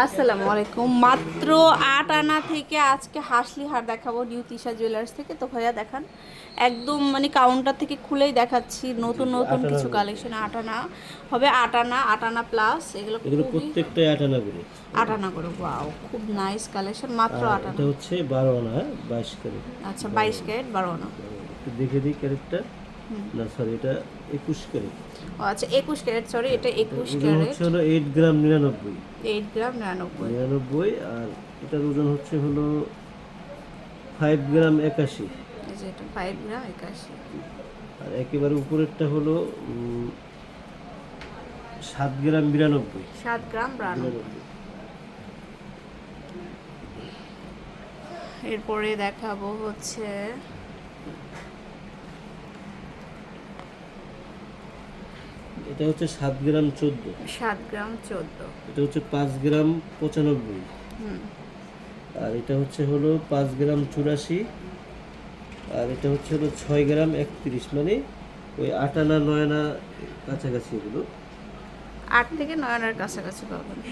আসসালামু আলাইকুম। মাত্র আট আনা থেকে আজকে হাসলি হার দেখাবো নিউ তিশা জুয়েলার্স থেকে। তো ভাইয়া দেখান। একদম মানে কাউন্টার থেকে খুলেই দেখাচ্ছি নতুন নতুন কিছু কালেকশন আট আনা। হবে আট আনা আট আনা প্লাস এগুলো খুবই প্রত্যেকটাই আটানা করে। আট আনা করে ওয়াও খুব নাইস কালেকশন মাত্র আট আনা। এটা হচ্ছে বারো আনা হ্যাঁ? বাইশ ক্যারেট। আচ্ছা বাইশ ক্যারেট বারো আনা। দেখে দিই ক্যারেটটা। না সরি এটা একুশ ক্যারেট। ও আচ্ছা একুশ ক্যারেট সরি এটা একুশ ওজন ক্যারেট। হচ্ছে হলো এইট গ্রাম নিরানব্বই। এইট গ্রাম নিরানব্বই। নিরানব্বই আর এটার ওজন হচ্ছে হলো ফাইভ গ্রাম একাশি। এটা ফাইভ গ্রাম একাশি। আর একেবারে উপরেরটা হলো সাত গ্রাম বিরানব্বই। সাত গ্রাম বিরানব্বই। এরপরে দেখাবো হচ্ছে এটা হচ্ছে সাত গ্রাম চোদ্দ। সাত গ্রাম চোদ্দ। এটা হচ্ছে পাঁচ গ্রাম পঁচানব্বই। হুম। আর এটা হচ্ছে হলো পাঁচ গ্রাম চুরাশি। আর এটা হচ্ছে হলো ছয় গ্রাম একত্রিশ। মানে ওই আট আনা নয় আনা কাছাকাছি এগুলো। আট থেকে নয় আনার কাছাকাছি পাবেন।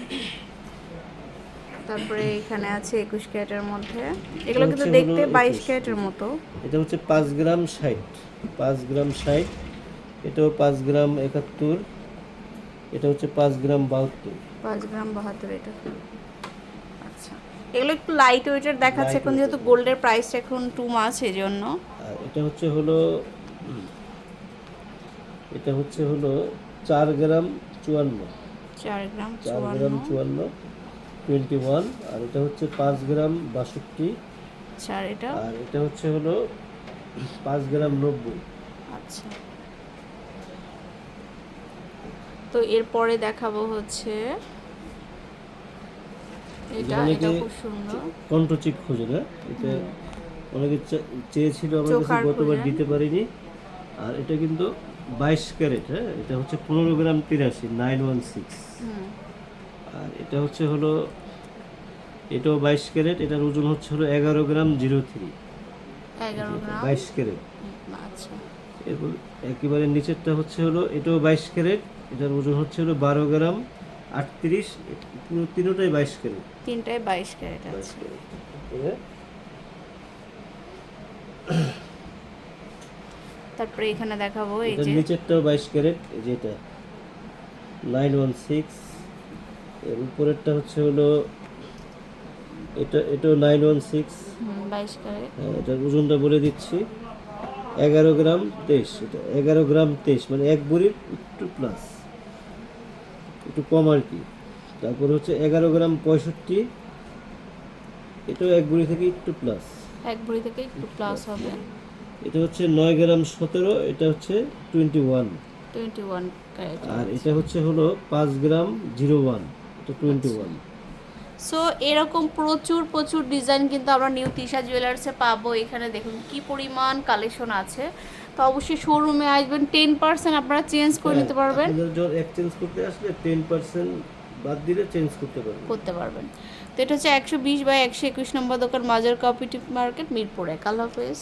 তারপরে এখানে আছে একুশ ক্যারেটের মধ্যে। এগুলো কিন্তু দেখতে বাইশ 21 ক্যারেটের মতো। এটা হচ্ছে পাঁচ গ্রাম ষাট। পাঁচ গ্রাম ষাট। এটাও পাঁচ গ্রাম একাত্তর এটা হচ্ছে পাঁচ গ্রাম বাহাত্তর। পাঁচ গ্রাম বাহাত্তর এটা। আচ্ছা। এগুলো একটু লাইট ওয়েটের দেখাচ্ছে এখন যেহেতু গোল্ডের প্রাইস এখন টু মাস এই জন্য আর এটা হচ্ছে হলো এটা হচ্ছে হলো চার গ্রাম চুয়ান্ন। চার গ্রাম চার গ্রাম চুয়ান্ন। টোয়েন্টি ওয়ান আর এটা হচ্ছে পাঁচ গ্রাম বাষট্টি। চার এটা। আর এটা হচ্ছে হলো পাঁচ গ্রাম নব্বই। আচ্ছা। তো এরপরে দেখাবো হচ্ছে এটা এটা খুব সুন্দর। কণ্ঠচিক খোঁজে না? এটা অনেকে চেয়েছিল আমার কাছে গতবার দিতে পারিনি। আর এটা কিন্তু বাইশ ক্যারেট হ্যাঁ? এটা হচ্ছে পনেরো গ্রাম তিরাশি নাইন ওয়ান সিক্স। আর এটা হচ্ছে হলো এটাও বাইশ ক্যারেট এটার ওজন হচ্ছে হলো এগারো গ্রাম জিরো থ্রি। বাইশ ক্যারেট। আচ্ছা। এরপর একেবারে নিচেরটা হচ্ছে হলো এটাও বাইশ ক্যারেট এটার ওজন হচ্ছে হলো বারো গ্রাম আটত্রিশ পুরো তিনোটাই বাইশ ক্যারেট। তিনটায় বাইশ ক্যারেট আছে। হ্যাঁ? তারপরে এখানে দেখাবো এই যে নিচেরটাও বাইশ ক্যারেট এই যে এটা। নাইন ওয়ান সিক্স এর উপরেরটা হচ্ছে হলো এটা এটাও নাইন ওয়ান সিক্স। বাইশ ক্যারেট। এটার ওজনটা বলে দিচ্ছি। এগারো গ্রাম তেইশ এটা এগারো গ্রাম তেইশ মানে এক বুড়ির একটু প্লাস একটু কম আর কি। তারপর হচ্ছে এগারো গ্রাম পঁয়ষট্টি এটাও এক বুড়ি থেকে একটু প্লাস এক ভরি থেকে একটু প্লাস হবে। এটা হচ্ছে নয় গ্রাম সতেরো এটা হচ্ছে টোয়েন্টি ওয়ান টোয়েন্টি ওয়ান আর এটা হচ্ছে হলো পাঁচ গ্রাম জিরো ওয়ান এটা টোয়েন্টি ওয়ান সো এরকম প্রচুর প্রচুর ডিজাইন কিন্তু আমরা নিউ তিশা জুয়েলার্সে পাবো এখানে। দেখুন কি পরিমাণ কালেকশন আছে। তো অবশ্যই শোরুমে আসবেন টেন পার্সেন্ট আপনারা চেঞ্জ করে নিতে পারবেন। এক্সচেঞ্জ করতে আসলে টেন পার্সেন্ট বাদ দিলে চেঞ্জ করতে পারবেন। করতে পারবেন। তো এটা হচ্ছে একশো বিশ বাই একশো একুশ নম্বর দোকান মাজার কপিটিভ মার্কেট মিরপুরে। কাল হাফেজ।